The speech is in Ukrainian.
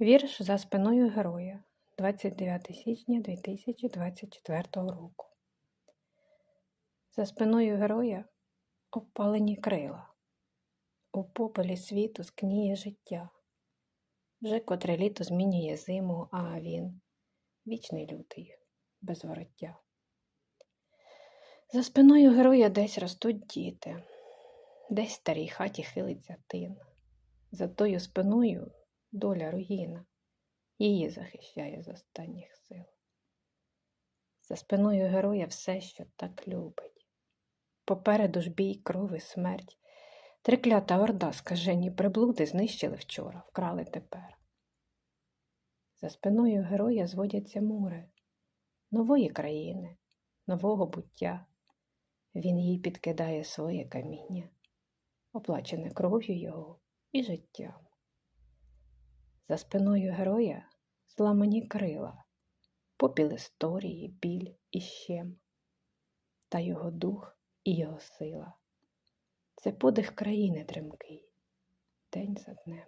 Вірш за спиною героя 29 січня 2024 року. За спиною героя обпалені крила. У попелі світу скніє життя. Вже котре літо змінює зиму, а він вічний лютий, без вороття. За спиною героя десь ростуть діти, десь в старій хаті хилиться тин. За тою спиною доля руїна, її захищає з останніх сил. За спиною героя все, що так любить. Попереду ж бій, кров і смерть. Триклята орда скажені приблуди знищили вчора, вкрали тепер. За спиною героя зводяться мури нової країни, нового буття. Він їй підкидає своє каміння, оплачене кров'ю його і життям. За спиною героя зламані крила, попіл історії, біль і щем, та його дух і його сила. Це подих країни тремкий, день за днем.